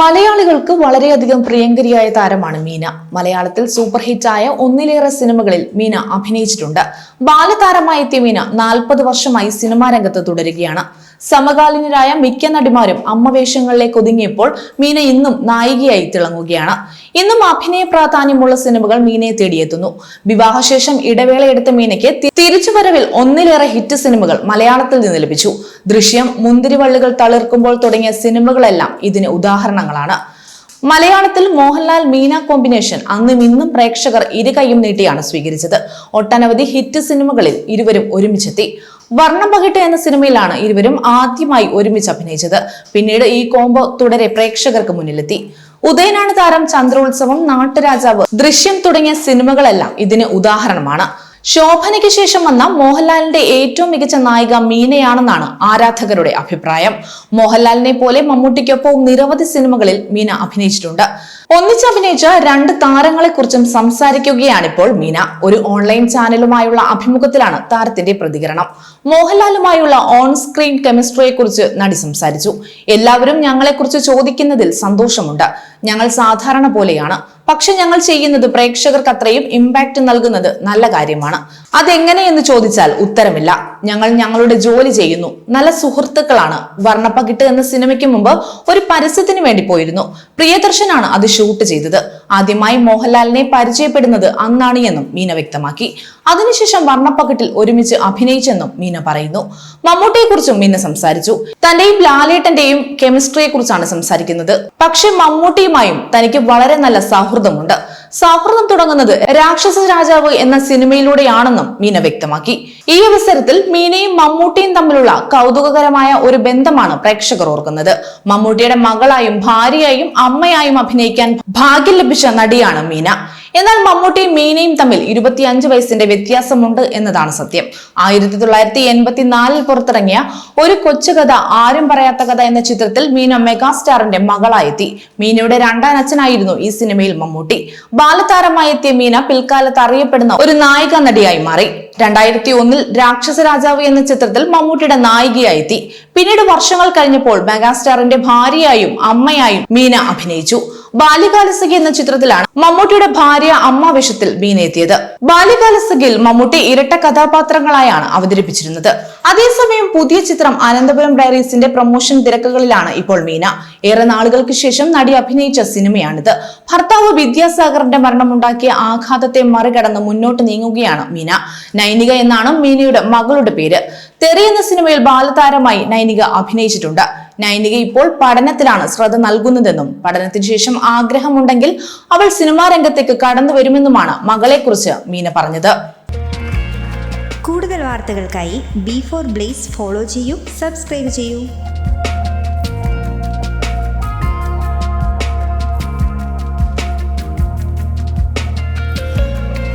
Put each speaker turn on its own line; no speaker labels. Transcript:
മലയാളികൾക്ക് വളരെയധികം പ്രിയങ്കരിയായ താരമാണ് മീന. മലയാളത്തിൽ സൂപ്പർ ഹിറ്റായ ഒന്നിലേറെ സിനിമകളിൽ മീന അഭിനയിച്ചിട്ടുണ്ട്. ബാലതാരമായി എത്തിയ മീന നാൽപ്പത് വർഷമായി സിനിമാ രംഗത്ത് തുടരുകയാണ്. സമകാലീനരായ മിക്ക നടിമാരും അമ്മവേഷങ്ങളിലേക്ക് ഒതുങ്ങിയപ്പോൾ മീന ഇന്നും നായികയായി തിളങ്ങുകയാണ്. ഇന്നും അഭിനയ പ്രാധാന്യമുള്ള സിനിമകൾ മീനയെ തേടിയെത്തുന്നു. വിവാഹശേഷം ഇടവേളയെടുത്ത മീനയ്ക്ക് തിരിച്ചുവരവിൽ ഒന്നിലേറെ ഹിറ്റ് സിനിമകൾ മലയാളത്തിൽ നിന്ന് ലഭിച്ചു. ദൃശ്യം മുന്തിരിവള്ളികൾ തളിർക്കുമ്പോൾ തുടങ്ങിയ സിനിമകളെല്ലാം ഇതിന് ഉദാഹരണങ്ങളാണ്. മലയാളത്തിൽ മോഹൻലാൽ മീന കോമ്പിനേഷൻ അന്നും ഇന്നും പ്രേക്ഷകർ ഇരു കൈയും നീട്ടിയാണ് സ്വീകരിച്ചത്. ഒട്ടനവധി ഹിറ്റ് സിനിമകളിൽ ഇരുവരും ഒരുമിച്ചെത്തി. വർണം പകിട്ട് എന്ന സിനിമയിലാണ് ഇരുവരും ആദ്യമായി ഒരുമിച്ച് അഭിനയിച്ചത്. പിന്നീട് ഈ കോംബോ തുടരെ പ്രേക്ഷകർക്ക് മുന്നിലെത്തി. ഉദയനാണ് താരം ചന്ദ്രോത്സവം നാട്ടുരാജാവ് ദൃശ്യം തുടങ്ങിയ സിനിമകളെല്ലാം ഇതിന് ഉദാഹരണമാണ്. ശോഭനയ്ക്ക് ശേഷം വന്ന മോഹൻലാലിന്റെ ഏറ്റവും മികച്ച നായിക മീനയാണെന്നാണ് ആരാധകരുടെ അഭിപ്രായം. മോഹൻലാലിനെ പോലെ മമ്മൂട്ടിക്കൊപ്പം നിരവധി സിനിമകളിൽ മീന അഭിനയിച്ചിട്ടുണ്ട്. ഒന്നിച്ച് അഭിനയിച്ച രണ്ട് താരങ്ങളെ കുറിച്ചും സംസാരിക്കുകയാണിപ്പോൾ മീന. ഒരു ഓൺലൈൻ ചാനലുമായുള്ള അഭിമുഖത്തിലാണ് താരത്തിന്റെ പ്രതികരണം. മോഹൻലാലുമായുള്ള ഓൺ സ്ക്രീൻ കെമിസ്ട്രിയെ കുറിച്ച് നടി സംസാരിച്ചു. എല്ലാവരും ഞങ്ങളെക്കുറിച്ച് ചോദിക്കുന്നതിൽ സന്തോഷമുണ്ട്. ഞങ്ങൾ സാധാരണ പോലെയാണ്. പക്ഷെ ഞങ്ങൾ ചെയ്യുന്നത് പ്രേക്ഷകർക്ക് അത്രയും ഇമ്പാക്ട് നൽകുന്നത് നല്ല കാര്യമാണ്. അതെങ്ങനെയെന്ന് ചോദിച്ചാൽ ഉത്തരമില്ല. ഞങ്ങൾ ഞങ്ങളുടെ ജോലി ചെയ്യുന്നു. നല്ല സുഹൃത്തുക്കളാണ്. വർണപ്പകിട്ട് എന്ന സിനിമയ്ക്ക് മുമ്പ് ഒരു പരസ്യത്തിന് വേണ്ടി പോയിരുന്നു. പ്രിയദർശനാണ് അത് ഷൂട്ട് ചെയ്തത്. ആദ്യമായി മോഹൻലാലിനെ പരിചയപ്പെടുന്നത് അന്നാണ് എന്നും മീന വ്യക്തമാക്കി. അതിനുശേഷം വർണപ്പകിട്ടിൽ ഒരുമിച്ച് അഭിനയിച്ചെന്നും മീന പറയുന്നു. മമ്മൂട്ടിയെ കുറിച്ചും മീന സംസാരിച്ചു. തന്റെയും ലാലേട്ടന്റെയും കെമിസ്ട്രിയെ കുറിച്ചാണ് സംസാരിക്കുന്നത്. പക്ഷെ മമ്മൂട്ടിയുമായും തനിക്ക് വളരെ നല്ല സൗഹൃദമുണ്ട്. സൗഹൃദം തുടങ്ങുന്നത് രാക്ഷസ രാജാവ് എന്ന സിനിമയിലൂടെയാണെന്നും മീന വ്യക്തമാക്കി. ഈ അവസരത്തിൽ മീനയും മമ്മൂട്ടിയും തമ്മിലുള്ള കൗതുകകരമായ ഒരു ബന്ധമാണ് പ്രേക്ഷകർ ഓർക്കുന്നത്. മമ്മൂട്ടിയുടെ മകളായും ഭാര്യയായും അമ്മയായും അഭിനയിക്കാൻ ഭാഗ്യം ലഭിച്ച നടിയാണ് മീന. എന്നാൽ മമ്മൂട്ടിയും മീനയും തമ്മിൽ ഇരുപത്തിയഞ്ച് വയസ്സിന്റെ വ്യത്യാസമുണ്ട് എന്നതാണ് സത്യം. ആയിരത്തി തൊള്ളായിരത്തി എൺപത്തിനാലിൽ പുറത്തിറങ്ങിയ ഒരു കൊച്ചു കഥ ആരും പറയാത്ത കഥ എന്ന ചിത്രത്തിൽ മീന മെഗാസ്റ്റാറിന്റെ മകളായെത്തി. മീനയുടെ രണ്ടാം അച്ഛനായിരുന്നു ഈ സിനിമയിൽ മമ്മൂട്ടി. ബാലതാരമായി എത്തിയ മീന പിൽക്കാലത്ത് അറിയപ്പെടുന്ന ഒരു നായിക നടിയായി മാറി. രണ്ടായിരത്തി ഒന്നിൽ രാക്ഷസ രാജാവ് എന്ന ചിത്രത്തിൽ മമ്മൂട്ടിയുടെ നായികയായി എത്തി പിന്നീട് വർഷങ്ങൾ കഴിഞ്ഞപ്പോൾ മെഗാസ്റ്റാറിന്റെ ഭാര്യയായും അമ്മയായും മീന അഭിനയിച്ചു. ബാല്യകാലസഖി എന്ന ചിത്രത്തിലാണ് മമ്മൂട്ടിയുടെ ഭാര്യ അമ്മ വേഷത്തിൽ വീണെത്തിയത്. ബാല്യകാലസഖിയിൽ മമ്മൂട്ടി ഇരട്ട കഥാപാത്രങ്ങളായാണ് അവതരിപ്പിച്ചിരുന്നത്. അതേസമയം പുതിയ ചിത്രം അനന്തപുരം ഡയറീസിന്റെ പ്രൊമോഷൻ തിരക്കുകളിലാണ് ഇപ്പോൾ മീന. ഏറെ നാളുകൾക്ക് ശേഷം നടി അഭിനയിച്ച സിനിമയാണിത്. ഭർത്താവ് വിദ്യാസാഗറിന്റെ മരണമുണ്ടാക്കിയ ആഘാതത്തെ മറികടന്ന് മുന്നോട്ട് നീങ്ങുകയാണ് മീന. നൈനിക എന്നാണ് മീനയുടെ മകളുടെ പേര്. തെറി എന്ന സിനിമയിൽ ബാലതാരമായി നൈനിക അഭിനയിച്ചിട്ടുണ്ട്. നൈനിക ഇപ്പോൾ പഠനത്തിലാണ് ശ്രദ്ധ നൽകുന്നതെന്നും പഠനത്തിന് ശേഷം ആഗ്രഹമുണ്ടെങ്കിൽ അവൾ സിനിമാ രംഗത്തേക്ക് കടന്നു വരുമെന്നുമാണ് മകളെക്കുറിച്ച് മീന പറഞ്ഞത്.
കൂടുതൽ വാർത്തകൾക്കായി ബി ഫോർ ബ്ലേസ് ഫോളോ ചെയ്യൂ സബ്സ്ക്രൈബ് ചെയ്യൂ.